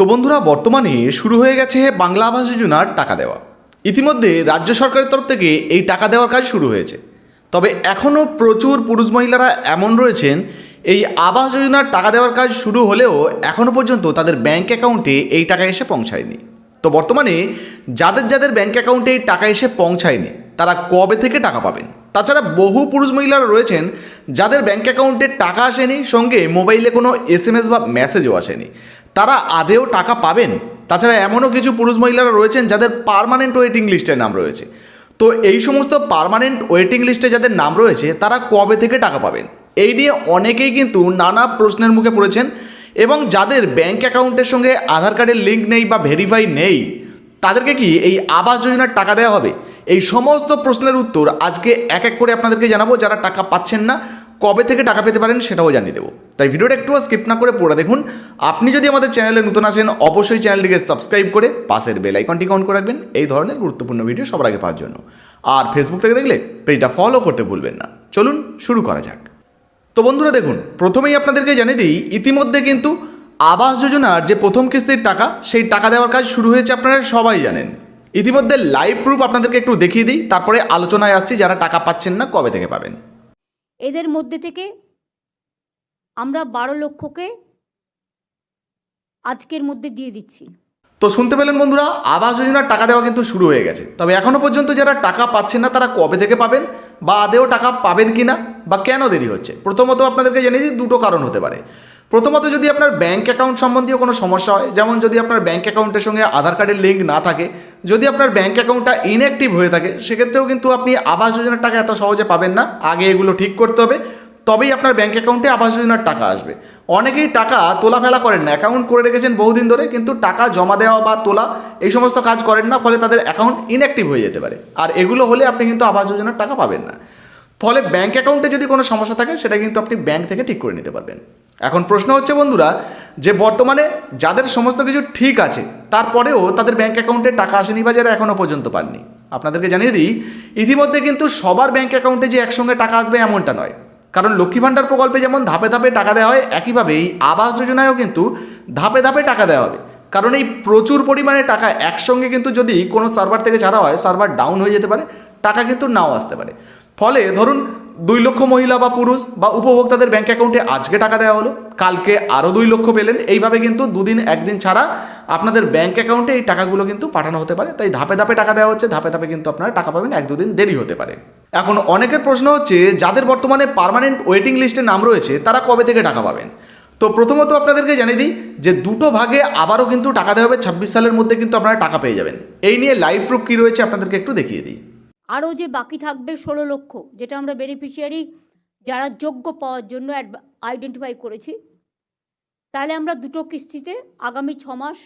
তো বন্ধুরা, বর্তমানে শুরু হয়ে গেছে বাংলা আবাস যোজনার টাকা দেওয়া। ইতিমধ্যে রাজ্য সরকারের তরফ থেকে এই টাকা দেওয়ার কাজ শুরু হয়েছে। তবে এখনও প্রচুর পুরুষ মহিলারা এমন রয়েছেন, এই আবাস যোজনার টাকা দেওয়ার কাজ শুরু হলেও এখনও পর্যন্ত তাদের ব্যাঙ্ক অ্যাকাউন্টে এই টাকা এসে পৌঁছায়নি। তো বর্তমানে যাদের যাদের ব্যাঙ্ক অ্যাকাউন্টে এই টাকা এসে পৌঁছায়নি, তারা কবে থেকে টাকা পাবেন? তাছাড়া বহু পুরুষ মহিলারা রয়েছেন যাদের ব্যাঙ্ক অ্যাকাউন্টে টাকা আসেনি, সঙ্গে মোবাইলে কোনো এস বা মেসেজও আসেনি। তারা আদেও টাকা পাবেন। তাছাড়া এমনও কিছু পুরুষ মহিলারা রয়েছেন যাদের পার্মানেন্ট ওয়েটিং লিস্টে নাম রয়েছে। তো এই সমস্ত পারমানেন্ট ওয়েটিং লিস্টে যাদের নাম রয়েছে, তারা কবে থেকে টাকা পাবেন? এই নিয়ে অনেকেই কিন্তু নানা প্রশ্নের মুখে পড়েছেন এবং যাদের ব্যাংক অ্যাকাউন্টের সঙ্গে আধার কার্ডের লিঙ্ক নেই বা ভেরিফাই নেই, তাদেরকে কি এই আবাস যোজনার টাকা দেওয়া হবে? এই সমস্ত প্রশ্নের উত্তর আজকে এক এক করে আপনাদেরকে জানাব, যারা টাকা পাচ্ছেন না কবে থেকে টাকা পেতে পারেন সেটাও জানিয়ে দেবো। তাই ভিডিওটা একটু স্কিপ না করে পড়ে দেখুন। আপনি যদি আমাদের চ্যানেলে নতুন আসেন, অবশ্যই চ্যানেলটিকে সাবস্ক্রাইব করে পাশের বেল আইকনটি অন করে রাখবেন। এই ধরনের গুরুত্বপূর্ণ ভিডিও সবার আগে পাওয়ার জন্য। আর ফেসবুক থেকে দেখলে পেজটা ফলো করতে ভুলবেন না। চলুন শুরু করা যাক। তো বন্ধুরা দেখুন, প্রথমেই আপনাদেরকে জানিয়ে দিই, ইতিমধ্যে কিন্তু আবাস যোজনার যে প্রথম কিস্তির টাকা, সেই টাকা দেওয়ার কাজ শুরু হয়েছে আপনারা সবাই জানেন। ইতিমধ্যে লাইভ প্রুফ আপনাদেরকে একটু দেখিয়ে দিই, তারপরে আলোচনায় আসছি যারা টাকা পাচ্ছেন না কবে থেকে পাবেন। এদের মধ্যে থেকে আমরা বারো লক্ষকে আজকের মধ্যে দিয়ে দিচ্ছি। তো শুনতে পেলেন বন্ধুরা, আবাস যোজনার টাকা দেওয়া কিন্তু শুরু হয়ে গেছে। তবে এখনও পর্যন্ত যারা টাকা পাচ্ছেন না, তারা কবে থেকে পাবেন বা আদেও টাকা পাবেন কি না বা কেন দেরি হচ্ছে? প্রথমত আপনাদেরকে জানিয়ে দিই, দুটো কারণ হতে পারে। প্রথমত যদি আপনার ব্যাংক অ্যাকাউন্ট সম্বন্ধীয় কোনো সমস্যা হয়, যেমন যদি আপনার ব্যাংক অ্যাকাউন্টের সঙ্গে আধার কার্ডের লিঙ্ক না থাকে যদি আপনার ব্যাঙ্ক অ্যাকাউন্টটা ইনঅ্যাক্টিভ হয়ে থাকে, সেক্ষেত্রেও কিন্তু আপনি আবাস যোজনার টাকা এত সহজে পাবেন না। আগে এগুলো ঠিক করতে হবে। তবেই আপনার ব্যাঙ্ক অ্যাকাউন্টে আবাস যোজনার টাকা আসবে। অনেকেই টাকা তোলা ফেলা করেন না। অ্যাকাউন্ট করে রেখেছেন বহুদিন ধরে, কিন্তু টাকা জমা দেওয়া বা তোলা এই সমস্ত কাজ করেন না, ফলে তাদের অ্যাকাউন্ট ইনঅ্যাক্টিভ হয়ে যেতে পারে। আর এগুলো হলে আপনি কিন্তু আবাস যোজনার টাকা পাবেন না। ফলে ব্যাঙ্ক অ্যাকাউন্টে যদি কোনো সমস্যা থাকে, সেটা কিন্তু আপনি ব্যাঙ্ক থেকে ঠিক করে নিতে পারবেন। এখন প্রশ্ন হচ্ছে বন্ধুরা, যে বর্তমানে যাদের সমস্ত কিছু ঠিক আছে তারপরেও তাদের ব্যাঙ্ক অ্যাকাউন্টে টাকা আসেনি বা যারা এখনও পর্যন্ত পাননি। আপনাদেরকে জানিয়ে দিই, ইতিমধ্যে কিন্তু সবার ব্যাঙ্ক অ্যাকাউন্টে যে একসঙ্গে টাকা আসবে এমনটা নয়। কারণ লক্ষ্মী ভাণ্ডার প্রকল্পে যেমন ধাপে ধাপে টাকা দেওয়া হয় একইভাবে এই আবাস যোজনায়ও কিন্তু ধাপে ধাপে টাকা দেওয়া হবে। কারণ এই প্রচুর পরিমাণে টাকা একসঙ্গে কিন্তু যদি কোনো সার্ভার থেকে ছাড়া হয় সার্ভার ডাউন হয়ে যেতে পারে, টাকা কিন্তু নাও আসতে পারে। ফলে ধরুন দুই লক্ষ মহিলা বা পুরুষ বা উপভোক্তাদের ব্যাঙ্ক অ্যাকাউন্টে আজকে টাকা দেওয়া হলো, কালকে আরও দুই লক্ষ পেলেন। এইভাবে কিন্তু দুদিন, একদিন ছাড়া আপনাদের ব্যাঙ্ক অ্যাকাউন্টে এই টাকাগুলো কিন্তু পাঠানো হতে পারে। তাই ধাপে ধাপে টাকা দেওয়া হচ্ছে, ধাপে ধাপে কিন্তু আপনারা টাকা পাবেন, এক দুদিন দেরি হতে পারে। এখন অনেকের প্রশ্ন হচ্ছে, যাদের বর্তমানে পার্মানেন্ট ওয়েটিং লিস্টে নাম রয়েছে, তারা কবে থেকে টাকা পাবেন? তো প্রথমত আপনাদেরকে জানিয়ে দিই যে দুটো ভাগে আবারও কিন্তু টাকা দেওয়া হবে, ছাব্বিশ সালের মধ্যে কিন্তু আপনারা টাকা পেয়ে যাবেন। এই নিয়ে লাইভ প্রুফ কী রয়েছে আপনাদেরকে একটু দেখিয়ে দিই। আরও যে বাকি থাকবে ষোলো লক্ষ, যেটা আমরা বেনিফিশিয়ারি যারা যোগ্য পাওয়ার জন্য আইডেন্টিফাই করেছি, তাহলে আমরা দুটো কিস্তিতে আগামী ছ মাস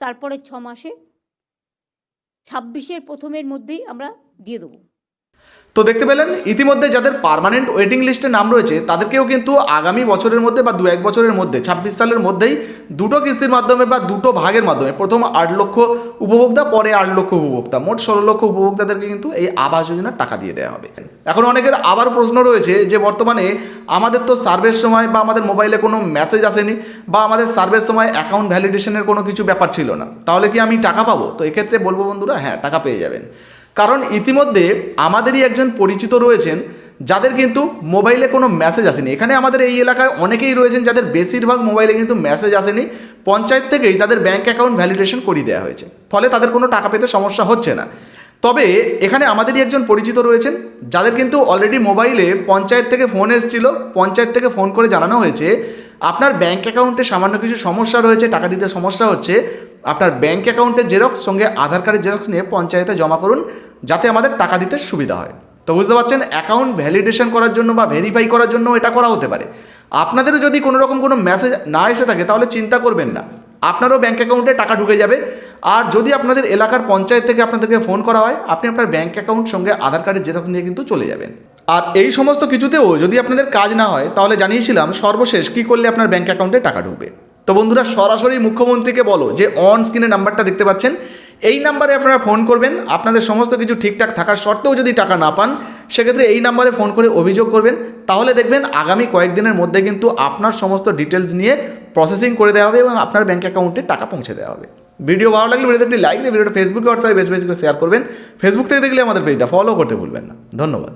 তারপরে ছ মাসে ছাব্বিশের প্রথমের মধ্যেই আমরা দিয়ে দেবো। তো দেখতে পেলেন, ইতিমধ্যে যাদের পার্মানেন্ট ওয়েটিং লিস্টে নাম রয়েছে, তাদেরকেও কিন্তু আগামী বছরের মধ্যে বা দু এক বছরের মধ্যে, ছাব্বিশ সালের মধ্যেই দুটো কিস্তির মাধ্যমে বা দুটো ভাগের মাধ্যমে, প্রথম আট লক্ষ উপভোক্তা, পরে আট লক্ষ উপভোক্তা, মোট ষোলো লক্ষ উপভোক্তাদেরকে কিন্তু এই আবাস যোজনার টাকা দিয়ে দেওয়া হবে। এখন অনেকের আবার প্রশ্ন রয়েছে যে, বর্তমানে আমাদের তো সার্ভের সময় বা আমাদের মোবাইলে কোনো মেসেজ আসেনি বা আমাদের সার্ভের সময় অ্যাকাউন্ট ভ্যালিডেশনের কোনো কিছু ব্যাপার ছিল না। তাহলে কি আমি টাকা পাবো? তো এক্ষেত্রে বলব বন্ধুরা হ্যাঁ টাকা পেয়ে যাবেন। কারণ ইতিমধ্যে আমাদেরই একজন পরিচিত রয়েছেন, যাদের কিন্তু মোবাইলে কোনো মেসেজ আসেনি। এখানে আমাদের এই এলাকায় অনেকেই রয়েছেন যাদের বেশিরভাগ মোবাইলে কিন্তু মেসেজ আসেনি। পঞ্চায়েত থেকেই তাদের ব্যাঙ্ক অ্যাকাউন্ট ভ্যালিডেশন করিয়ে দেওয়া হয়েছে। ফলে তাদের কোনো টাকা পেতে সমস্যা হচ্ছে না। তবে এখানে আমাদেরই একজন পরিচিত রয়েছেন, যাদের কিন্তু অলরেডি মোবাইলে পঞ্চায়েত থেকে ফোন এসেছিল। পঞ্চায়েত থেকে ফোন করে জানানো হয়েছে, আপনার ব্যাঙ্ক অ্যাকাউন্টে সামান্য কিছু সমস্যা রয়েছে, টাকা দিতে সমস্যা হচ্ছে আপনার ব্যাঙ্ক অ্যাকাউন্টের জেরক্স সঙ্গে আধার কার্ডের জেরক্স নিয়ে পঞ্চায়েতে জমা করুন, যাতে আমাদের টাকা দিতে সুবিধা হয়। তো বুঝতে পারছেন অ্যাকাউন্ট ভ্যালিডেশন করার জন্য বা ভেরিফাই করার জন্য এটা করা হতে পারে। আপনাদেরও যদি কোনো রকম কোনো মেসেজ না এসে থাকে, তাহলে চিন্তা করবেন না। আপনারও ব্যাঙ্ক অ্যাকাউন্টে টাকা ঢুকে যাবে। আর যদি আপনাদের এলাকার পঞ্চায়েত থেকে আপনাদেরকে ফোন করা হয়, আপনি আপনার ব্যাঙ্ক অ্যাকাউন্ট সঙ্গে আধার কার্ডের জেরক্স নিয়ে কিন্তু চলে যাবেন। আর এই সমস্ত কিছুতেও যদি আপনাদের কাজ না হয়, তাহলে জানিয়েছিলাম সর্বশেষ কী করলে আপনার ব্যাঙ্ক অ্যাকাউন্টে টাকা ঢুকবে। তো বন্ধুরা, সরাসরি মুখ্যমন্ত্রীকে বলো যে অন স্ক্রিনে নাম্বারটা দেখতে পাচ্ছেন। এই নাম্বারে আপনারা ফোন করবেন। আপনাদের সমস্ত কিছু ঠিকঠাক থাকার সত্ত্বেও যদি টাকা না পান, সেক্ষেত্রে এই নাম্বারে ফোন করে অভিযোগ করবেন। তাহলে দেখবেন আগামী কয়েকদিনের মধ্যে কিন্তু আপনার সমস্ত ডিটেলস নিয়ে প্রসেসিং করে দেওয়া হবে এবং আপনার ব্যাঙ্ক অ্যাকাউন্টে টাকা পৌঁছে দেওয়া হবে। ভিডিও ভালো লাগলে ভিডিওতে একটি লাইক দিয়ে ভিডিওটা ফেসবুকে হোয়াটসঅ্যাপে বেশি বেশি করে শেয়ার করবেন। ফেসবুক থেকে দেখলে আমাদের পেজটা ফলো করতে ভুলবেন না। ধন্যবাদ।